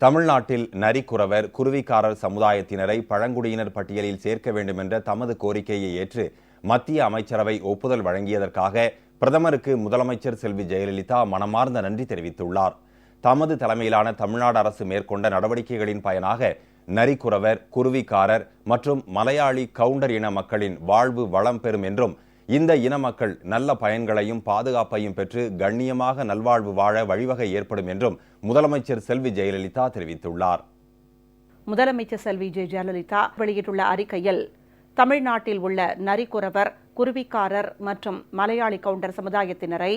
தமிழ்நாட்டில் நரிக்குறவர் குருவிக்காரர் சமுதாயத்தினரை பழங்குடியினர் பட்டியலில் சேர்க்க வேண்டும் என்ற தமது கோரிக்கையை ஏற்று மத்திய அமைச்சரவை ஒப்புதல் வழங்கியதற்காக பிரதமருக்கு முதலமைச்சர் செல்வி ஜெயலலிதா மனமார்ந்த நன்றி தெரிவித்துள்ளார். தமது தலைமையிலான தமிழ்நாடு அரசு மேற்கொண்ட நடவடிக்கைகளின் பயனாக நரிக்குறவர் குருவிக்காரர் மற்றும் மலையாளி கவுண்டர் இன மக்களின் வாழ்வு வளம் பெறும் என்றும் இந்த இன மக்கள் நல்ல பயன்களையும் பாதுகாப்பையும் பெற்று கண்ணியமாக நல்வாழ்வு வாழ வழிவகை ஏற்படும் என்றும் முதலமைச்சர் செல்வி ஜெயலலிதா தெரிவித்துள்ளார். முதலமைச்சர் செல்வி ஜெய ஜெயலலிதா வெளியிட்டுள்ள அறிக்கையில் தமிழ்நாட்டில் உள்ள நரிக்குறவர் குருவிக்காரர் மற்றும் மலையாளி கவுண்டர் சமுதாயத்தினரை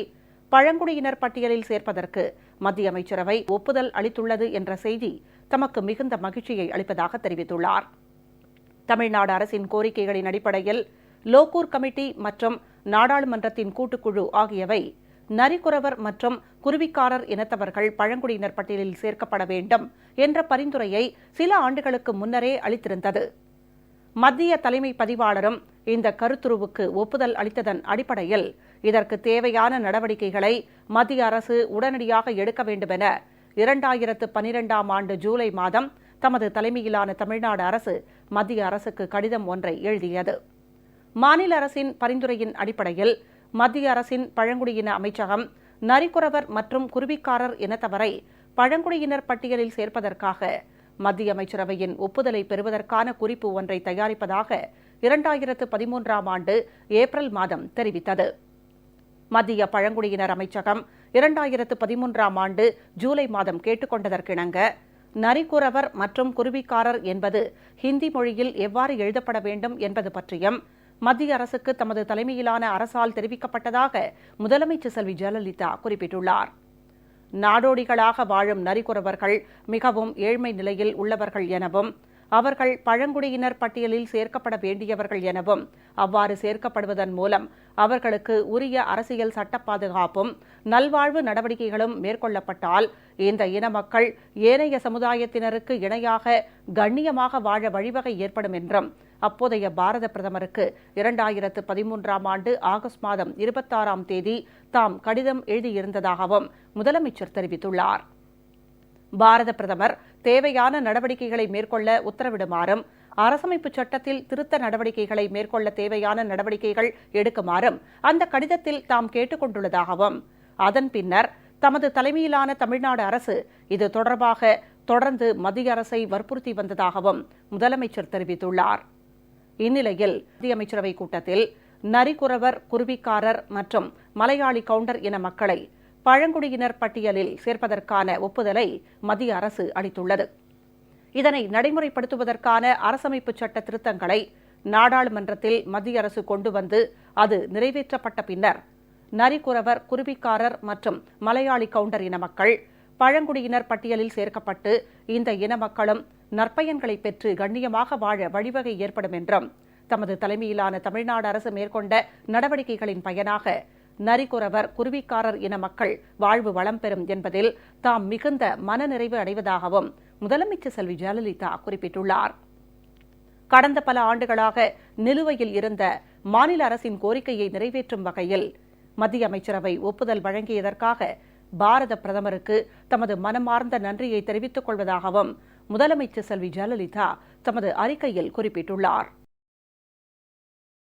பழங்குடியினர் பட்டியலில் சேர்ப்பதற்கு மத்திய அமைச்சரவை ஒப்புதல் அளித்துள்ளது என்ற செய்தி தமக்கு மிகுந்த மகிழ்ச்சியை அளிப்பதாக தெரிவித்துள்ளார். தமிழ்நாடு அரசின் கோரிக்கைகளின் அடிப்படையில் லோக்கூர் கமிட்டி மற்றும் நாடாளுமன்றத்தின் கூட்டுக்குழு ஆகியவை நரிக்குறவர் மற்றும் குருவிக்காரர் இனத்தவர்கள் பழங்குடியினர் பட்டியலில் சேர்க்கப்பட வேண்டும் என்ற பரிந்துரையை சில ஆண்டுகளுக்கு முன்னரே அளித்திருந்தது. மத்திய தலைமை பதிவாளரும் இந்த கருத்துருவுக்கு ஒப்புதல் அளித்ததன் அடிப்படையில் இதற்கு தேவையான நடவடிக்கைகளை மத்திய அரசு உடனடியாக எடுக்க வேண்டுமென இரண்டாயிரத்து பனிரெண்டாம் ஆண்டு ஜூலை மாதம் தமது தலைமையிலான தமிழ்நாடு அரசு மத்திய அரசுக்கு கடிதம் ஒன்றை எழுதியது. மாநில அரசின் பரிந்துரையின் அடிப்படையில் மத்திய அரசின் பழங்குடியின அமைச்சகம் நரிக்குறவர் மற்றும் குருவிக்காரர் இனத்தவரை பழங்குடியினர் பட்டியலில் சேர்ப்பதற்காக மத்திய அமைச்சரவையின் ஒப்புதலை பெறுவதற்கான குறிப்பு ஒன்றை தயாரிப்பதாக இரண்டாயிரத்து பதிமூன்றாம் ஆண்டு ஏப்ரல் மாதம் தெரிவித்தது. மத்திய பழங்குடியினர் அமைச்சகம் இரண்டாயிரத்து பதிமூன்றாம் ஆண்டு ஜூலை மாதம் கேட்டுக்கொண்டதற்கிணங்க நரிக்குறவர் மற்றும் குருவிக்காரர் என்பது ஹிந்தி மொழியில் எவ்வாறு எழுதப்பட வேண்டும் என்பது பற்றியும் மத்திய அரசுக்கு தமது தலைமையிலான அரசால் தெரிவிக்கப்பட்டதாக முதலமைச்சர் செல்வி ஜெயலலிதா குறிப்பிட்டுள்ளார். நாடோடிகளாக வாழும் நரிக்குறவர்கள் மிகவும் ஏழ்மை நிலையில் உள்ளவர்கள் எனவும் அவர்கள் பழங்குடியினர் பட்டியலில் சேர்க்கப்பட வேண்டியவர்கள் எனவும் அவ்வாறு சேர்க்கப்படுவதன் மூலம் அவர்களுக்கு உரிய அரசியல் சட்ட பாதுகாப்பும் நல்வாழ்வு நடவடிக்கைகளும் மேற்கொள்ளப்பட்டால் இந்த இன மக்கள் ஏனைய சமுதாயத்தினருக்கு இணையாக கண்ணியமாக வாழ வழிவகை ஏற்படும் என்றும் அப்போதைய பாரத பிரதமருக்கு இரண்டாயிரத்து பதிமூன்றாம் ஆண்டு ஆகஸ்ட் மாதம் இருபத்தாறாம் தேதி தாம் கடிதம் எழுதியிருந்ததாகவும் முதலமைச்சர் தெரிவித்துள்ளார். பாரத பிரதமர் தேவையான நடவடிக்கைகளை மேற்கொள்ள உத்தரவிடுமாறும் அரசமைப்பு சட்டத்தில் திருத்த நடவடிக்கைகளை மேற்கொள்ள தேவையான நடவடிக்கைகள் எடுக்குமாறும் அந்த கடிதத்தில் தாம் கேட்டுக் கொண்டுள்ளதாகவும் அதன் பின்னர் தமது தலைமையிலான தமிழ்நாடு அரசு இது தொடர்பாக தொடர்ந்து மத்திய அரசை வற்புறுத்தி வந்ததாகவும் முதலமைச்சர் தெரிவித்துள்ளார். இந்நிலையில் அமைச்சரவை கூட்டத்தில் நரிக்குறவர் குருவிக்காரர் மற்றும் மலையாளி கவுண்டர் இன மக்களை பழங்குடியினர் பட்டியலில் சேர்ப்பதற்கான ஒப்புதலை மத்திய அரசு அளித்துள்ளது. இதனை நடைமுறைப்படுத்துவதற்கான அரசமைப்பு சட்ட திருத்தங்களை நாடாளுமன்றத்தில் மத்திய அரசு கொண்டு வந்து அது நிறைவேற்றப்பட்ட பின்னர் நரிக்குறவர் குருவிக்காரர் மற்றும் மலையாளி கவுண்டர் இன மக்கள் பழங்குடியினர் பட்டியலில் சேர்க்கப்பட்டு இந்த இன மக்களும் நற்பயன்களை பெற்று கண்ணியமாக வாழ வழிவகை ஏற்படும் என்றும் தமது தலைமையிலான தமிழ்நாடு அரசு மேற்கொண்ட நடவடிக்கைகளின் பயனாக நரிக்குறவர் குருவிக்காரர் இன மக்கள் வாழ்வு வளம் பெறும் என்பதில் தாம் மிகுந்த மனநிறைவு அடைவதாகவும் முதலமைச்சர் செல்வி ஜெயலலிதா குறிப்பிட்டுள்ளார். கடந்த பல ஆண்டுகளாக நிலுவையில் இருந்த மாநில அரசின் கோரிக்கையை நிறைவேற்றும் வகையில் மத்திய அமைச்சரவை ஒப்புதல் வழங்கியதற்காக பாரத பிரதமருக்கு தமது மனமார்ந்த நன்றியை தெரிவித்துக் கொள்வதாகவும் முதலமைச்சர் செல்வி ஜெயலலிதா தமது அறிக்கையில் குறிப்பிட்டுள்ளார்.